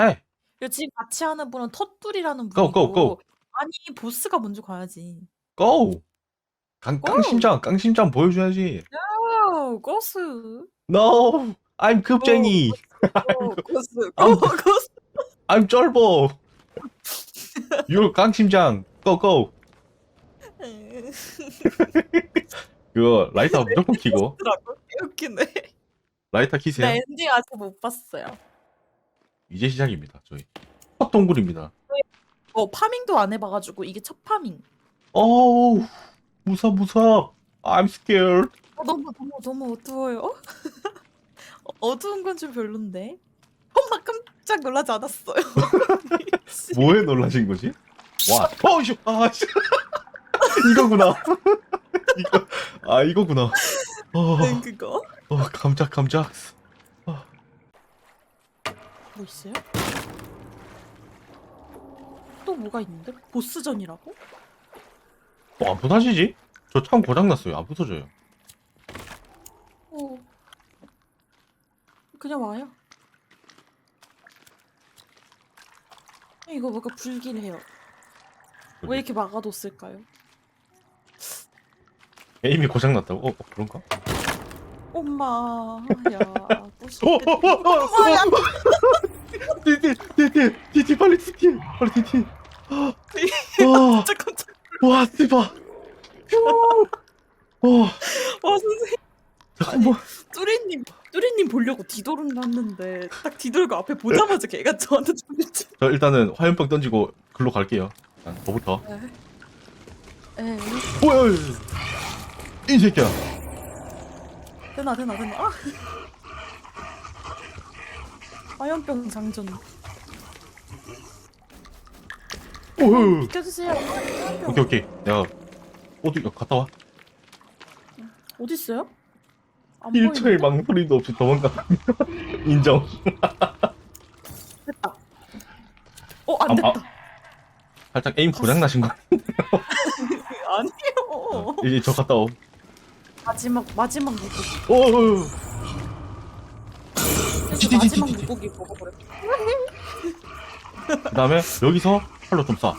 헤이 요 지금 같이 하는 분은 텃둘이라는 고, 분이고 고, 고. 아니 보스가 먼저 가야지. 고! 강, 고! 깡심장 깡심장 보여줘야지 오 고스. No I'm 급쟁이 오, 고스. 고 고스. I'm 쫄보 You 깡심장 Go go 그거 라이터 무조건 더라고 웃기네. 라이터 키세요 나 엔딩 아직 못 봤어요. 이제 시작입니다 저희 첫 동굴입니다 어 파밍도 안 해봐가지고 이게 첫 파밍. 어우 무서 무서 I'm scared 어, 너무 너무 너무 어두워요. 어두운 건 좀 별론데. 엄마 깜짝 놀라지 않았어요. 뭐에 놀라신 거지? 와 어이씨 아 씨 이거구나 이거 아 이거구나 어, 네, 그거. 어 깜짝 깜짝 뭐 있어요? 또 뭐가 있는데? 보스전이라고? 어, 안 부서지지? 저창 고장났어요 안 부서져요 어. 그냥 와요. 이거 뭔가 불길해요. 왜 이렇게 막아뒀을까요? 게임이 고장났다고? 어, 어 그런가? 엄마, 야, 어. 어, 어, 어, 엄마 야. 디디 디디 디디 빨리 디디 빨리 디디 와, 깜짝 깜짝. 와 씨바 와. 와. 선생, 잠깐만 뚜리님, 뚜리님 보려고 뒤돌았는데 딱 뒤돌고 앞에 보자마자 걔가 저한테 좀저 일단은 화염병 던지고 글로 갈게요. 일단 저부터. 에, 뭐야 이 새끼야. 되나 되나 되나. 아. 화염병 장전. 오우 비켜주세요. 화염병. 오케이 오케이 내가 어디 갔다 와 어디 있어요? 안 1초의 보이는데? 망설임도 없이 도망가 인정 됐다. 어, 안 아, 됐다. 아. 살짝 에임 고장 나신 거 아니에요. 이제 저 갔다 오 마지막 마지막 물고기. 오 마지막 물고기 먹어버려. 그 다음에 여기서 팔로 좀 쏴.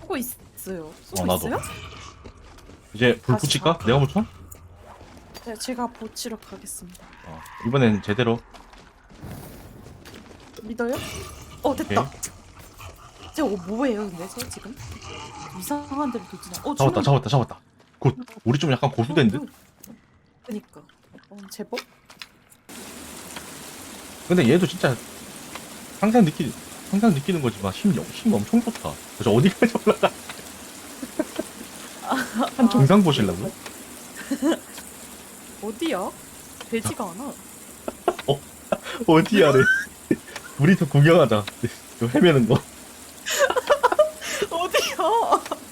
쏘고 있어요. 쏘고 어, 나도. 있어요? 이제 불 다시 붙일까? 가. 내가 붙여? 네, 제가 보치러 가겠습니다. 어, 이번엔 제대로. 믿어요? 어 됐다. 쟤 어, 뭐예요, 근데 쟤 지금 이상한 데로 도지나. 어 잡았다, 잡았다, 잡았다. 굿. 우리 좀 약간 고수된 듯? 그니까. 어, 제법. 근데 얘도 진짜 항상 느끼, 항상 느끼는 거지만 힘, 힘 엄청 좋다. 저 어디까지 올라가? 한 정상 보실라고요? 어디야? 되지가 않아. 어디야래. 우리 더 구경하자. 저 헤매는 거. 어디야?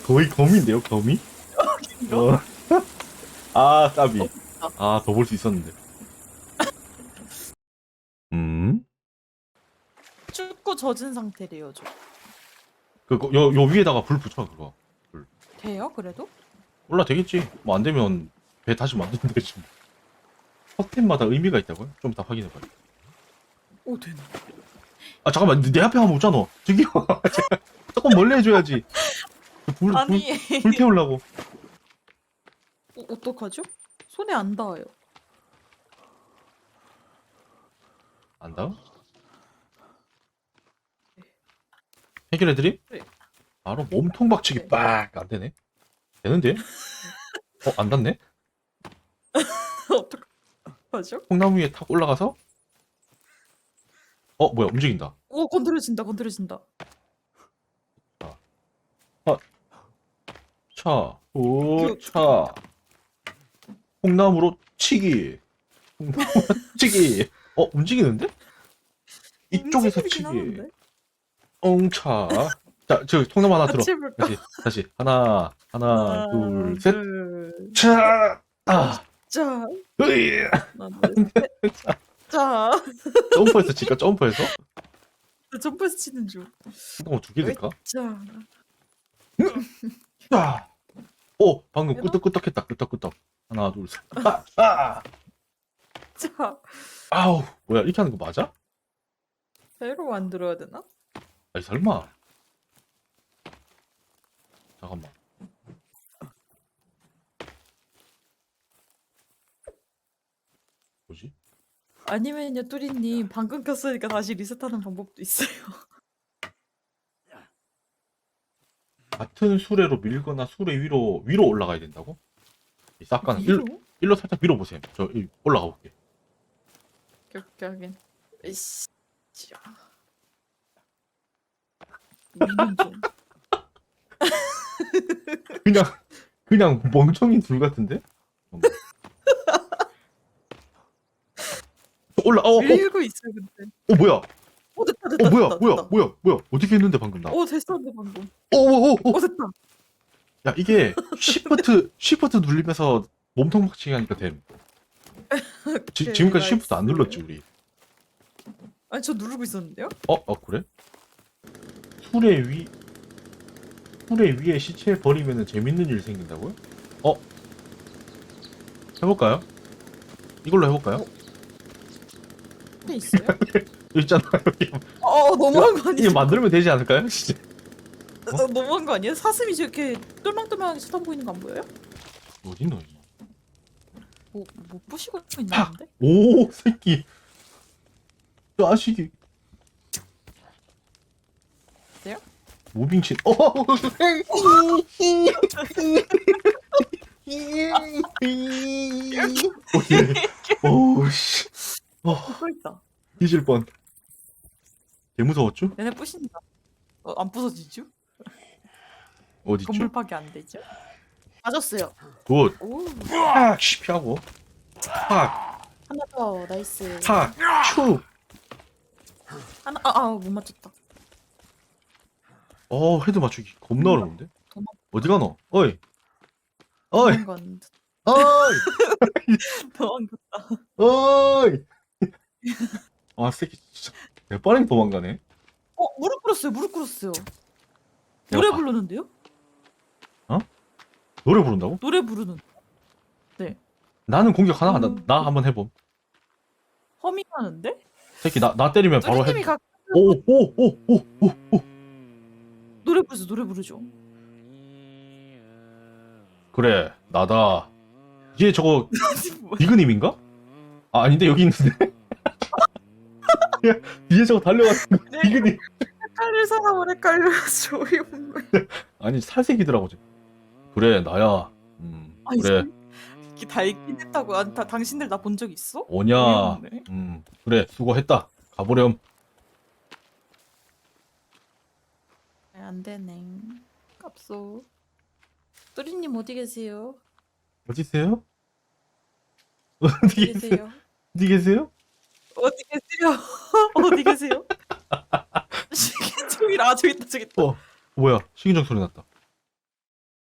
거의 거미인데요, 거미? 어. 아, 까비. 아, 더 볼 수 있었는데. 음? 축구 젖은 상태래요, 저. 그거, 요, 요 위에다가 불 붙여, 그거. 돼요? 그래도? 몰라, 되겠지. 뭐 안 되면 배 다시 만드는 되지. 뭐. 서템마다 의미가 있다고요? 좀 이따 확인해봐요. 오 되네. 아, 잠깐만. 내 앞에 하면 오잖아. 저기요. 조금 멀리 해줘야지. 불, 불, 아니 불 태우려고. 어, 어떡하죠? 손에 안 닿아요. 안다? 해결해드림? 네. 바로 몸통 박치기 네. 빡! 안 되네. 되는데? 어, 안 닿네? 어떡하죠? 콩나무 위에 탁 올라가서? 어, 뭐야, 움직인다. 오 건드려진다 건드려진다. 차, 오, 차. 콩나무로 치기. 콩나무로 치기. 어, 움직이는데? 이쪽에서 움직이긴 치기. 엉차. 자, 저 통나무 하나 들어. 같이? 다시, 다시. 하나, 하나, 둘, 셋. 둘, 차! 아! 자, 으이! 하나, 둘, 셋. 자, 점프해서 칠까? 점프해서? 점프해서 치는 중. 콩나무 두개 될까? 자, 아! 오! 방금 해봐. 끄떡끄떡했다. 끄떡끄떡. 하나, 둘, 셋. 아! 아! 진짜 아우 뭐야 이렇게 하는 거 맞아? 새로 만들어야 되나? 아니 설마 잠깐만 뭐지? 아니면요 뚜리님 방금 켰으니까 다시 리셋하는 방법도 있어요. 같은 수레로 밀거나 수레 위로 위로 올라가야 된다고? 이 싹간 일, 위로? 일로 살짝 밀어 보세요 저 일- 올라가 볼게. 자. 우리는 좀. 그냥 그냥 멍청이 둘 같은데? 잠깐만. 올라 어, 어, 밀고 있어요 근데. 어 뭐야 어 됐다 됐다. 어 뭐야 됐다, 뭐야 됐다. 뭐야 뭐야 어떻게 했는데 방금 나어 됐었는데 방금. 어어어 어 됐다. 야 이게 쉬프트 쉬프트 눌리면서 몸통 박치기 하니까 됨 지, 지금까지 쉬프트 안. 눌렀지 우리 아니 저 누르고 있었는데요? 어? 어 그래? 수레 위 수레 위에 시체 버리면 재밌는 일 생긴다고요? 어? 해볼까요? 이걸로 해볼까요? 어? 네 있어요? 있잖아요 여기. 어 너무한 거 아니에요? 이거 만들면 되지 않을까요? 진짜. 어, 너무한 거 아니에요? 사슴이 저렇게 똘망똘망하게 쳐다보고 있는 거 안 보여요? 어딨노 뭐, 뭐 부시고 있나는데? 오 새끼 자식이 돼요? 무빙친 어 오씨 또 있다. 뒤질 뻔. 개 무서웠죠? 얘네 부신다. 어, 안 부서지죠? 어디 있죠? 건물 파괴 안 되죠? 맞았어요. 굿. 오 팍! 씨, 피하고. 팍! 하나 더 나이스. 팍! 축! 하나 아못 맞췄다. 어, 헤드 맞추기 겁나 어려운데? 도망- 어디 가노? 어이! 어이! 도망간 어이! 도망갔다. 어이! 아, 새끼 진짜 개빠르게 도망가네. 어 무릎 꿇었어요. 무릎 꿇었어요. 노래 아. 부르는데요? 노래 부른다고? 노래 부르는. 나는 공격 하나 한다. 음. 나 한번 해봄. 허밍하는데? 새끼 나, 나 때리면 바로 뚜리님이 해. 가 오, 오, 오, 오, 오, 오. 노래 부르죠. 노래 부르죠. 그래, 나다. 얘 저거 뭐야? 디그님인가? 아, 아닌데 여기 있는데. 야, 뒤에 저거 달려가는 거 디그님. 헷갈릴 사람을 헷갈려서 어이없는 거야. 아니 살색이더라고. 그래 나야. 음, 아니, 그래 이게 다 있긴 했다고. 아, 다, 당신들 나 본 적 있어? 오냐. 어이없네. 음, 그래 수고했다. 가보렴. 아, 안 되네. 깝소. 뚜리님 어디 계세요? 어디 있어요? 어디 어디 계세요? 계세요? 어디 계세요? 어디 계세요? 어디 계세요? 시계종이라 아 저기 있다 저기 있다. 뭐야? 식인종 소리 났다.